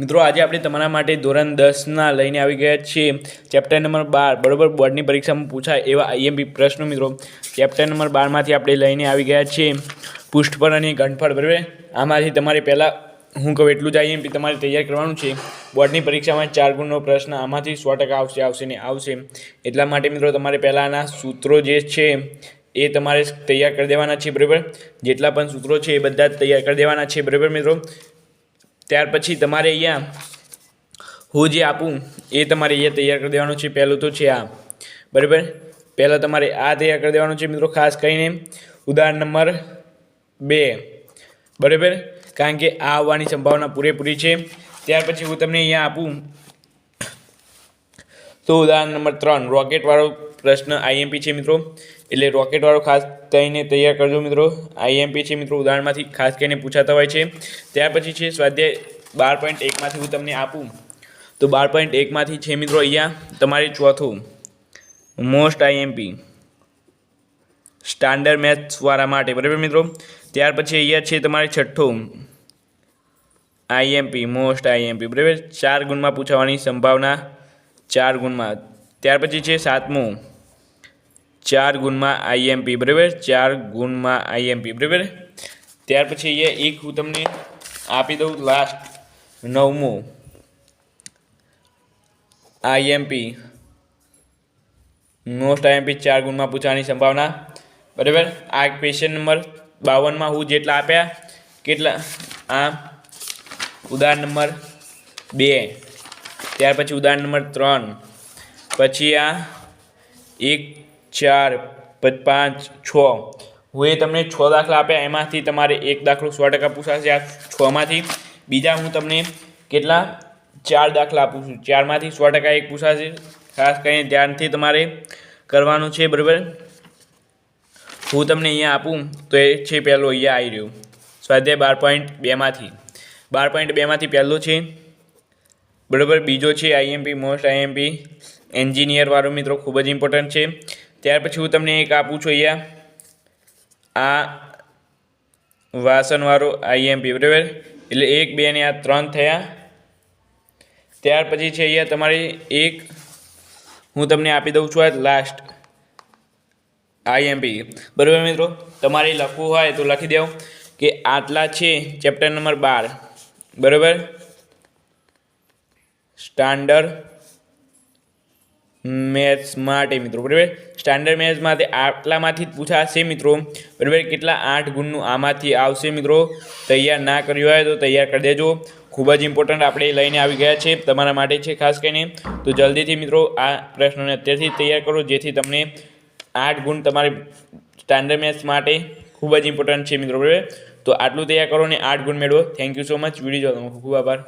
મિત્રો, આજે આપણે તમારા માટે ધોરણ દસના લઈને આવી ગયા છીએ. ચેપ્ટર નંબર બાર, બરાબર? બોર્ડની પરીક્ષામાં પૂછાય એવા આઈએમપી પ્રશ્નો, મિત્રો. ચેપ્ટર નંબર બારમાંથી આપણે લઈને આવી ગયા છીએ. પુષ્ઠફળ અને ઘનફળ, બરાબર? આમાંથી તમારે પહેલાં, હું કહું એટલું જ આઈએમપી તમારે તૈયાર કરવાનું છે. બોર્ડની પરીક્ષામાં ચાર ગુણનો પ્રશ્ન આમાંથી સો ટકા આવશે આવશે ને આવશે. એટલા માટે, મિત્રો, તમારે પહેલાંના સૂત્રો જે છે, એ તમારે તૈયાર કરી દેવાના છે, બરાબર? જેટલા પણ સૂત્રો છે, એ બધા તૈયાર કરી દેવાના છે, બરાબર, મિત્રો? ત્યાર પછી તમારે અહીંયા હું જે આપું એ તમારે અહીંયા તૈયાર કરી દેવાનું છે. પહેલું તો છે આ. બરાબર? પહેલાં તમારે આ તૈયાર કરી દેવાનું છે મિત્રો, ખાસ કરીને ઉદાહરણ નંબર બે. બરાબર? કારણ કે આ આવવાની સંભાવના પૂરેપૂરી છે. ત્યાર પછી હું તમને અહીંયા આપું. તો ઉદાહરણ નંબર ત્રણ, રોકેટવાળો પ્રશ્ન આઈએમપી છે મિત્રો. એટલે રોકેટવાળો ખાસ કરીને તૈયાર કરજો મિત્રો. આઈએમપી છે મિત્રો, ઉદાહરણમાંથી ખાસ કરીને પૂછાતા હોય છે. ત્યાર પછી છે સ્વાધ્યાય બાર પોઈન્ટ એકમાંથી હું તમને આપું. તો બાર પોઈન્ટ એકમાંથી છે મિત્રો અહીંયા તમારે ચોથું. મોસ્ટ આઈએમપી સ્ટાન્ડર્ડ મેથ્સવાળા માટે, બરાબર મિત્રો? ત્યાર પછી અહીંયા છે તમારે છઠ્ઠું. આઈએમપી મોસ્ટ આઈએમપી બરાબર? ચાર ગુણમાં પૂછાવાની સંભાવના ચાર ગુણમાં. ત્યાર પછી છે સાતમું. ચાર ગુણમાં આઈએમપી બરાબર? ચાર ગુણમાં આઈએમપી બરાબર? ત્યાર પછી અહીંયા એક હું તમને આપી દઉં લાસ્ટ નવમું. આઈએમપી મોસ્ટ આઈએમપી ચાર ગુણમાં પૂછવાની સંભાવના, બરાબર? આ ક્વેશ્ચન નંબર બાવનમાં હું જેટલા આપ્યા, કેટલા? આ ઉદાહરણ નંબર બે. ત્યાર પછી ઉદાહરણ નંબર ત્રણ. પછી આ એક ચાર, પાંચ છ. હું એ તમને છ દાખલા આપ્યા. એમાંથી તમારે એક દાખલો સો ટકા પૂછાશે આ છમાંથી. બીજા હું તમને કેટલા? ચાર દાખલા આપું છું. ચારમાંથી સો ટકા એક પૂછાશે. ખાસ કરીને ધ્યાનથી તમારે કરવાનું છે, બરાબર? હું તમને અહીંયા આપું. તો એ છે પહેલો, અહીંયા આવી રહ્યું. સ્વાધ્યાય બાર પોઈન્ટ બેમાંથી. બાર પોઈન્ટ બેમાંથી પહેલો છે. બરાબર? બીજો છે આઈએમપી મોસ્ટ આઈએમપી એન્જિનિયરવાળો મિત્રો, ખૂબ જ ઇમ્પોર્ટન્ટ છે. ત્યાર પછી હું તમને એક આપું છું અહીંયા. આ વાસણવાળો આઈએમપી બરાબર? એટલે એક, બે ને આ ત્રણ થયા. ત્યાર પછી છે અહીંયા તમારી એક, હું તમને આપી દઉં છું આ લાસ્ટ આઈએમપી બરાબર મિત્રો? તમારે લખવું હોય તો લખી દઉં કે આટલા છે ચેપ્ટર નંબર બાર. બરાબર? સ્ટાન્ડર્ડ મેથ્સ માટે મિત્રો, બરાબર? સ્ટાન્ડર્ડ મેથ્સમાંથી આટલામાંથી જ પૂછાશે મિત્રો. બરાબર? કેટલા આઠ ગુણનું આમાંથી આવશે મિત્રો? તૈયાર ના કર્યું હોય તો તૈયાર કરી દેજો. ખૂબ જ ઇમ્પોર્ટન્ટ આપણે લઈને આવી ગયા છે તમારા માટે છે ખાસ કરીને. તો જલ્દીથી મિત્રો આ પ્રશ્નને અત્યારથી તૈયાર કરો, જેથી તમને આઠ ગુણ તમારે સ્ટાન્ડર્ડ મેથ્સ માટે ખૂબ જ ઇમ્પોર્ટન્ટ છે મિત્રો, બરાબર? તો આટલું તૈયાર કરો ને આઠ ગુણ મેળવો. Thank you so much video જોવા ખૂબ ખૂબ આભાર.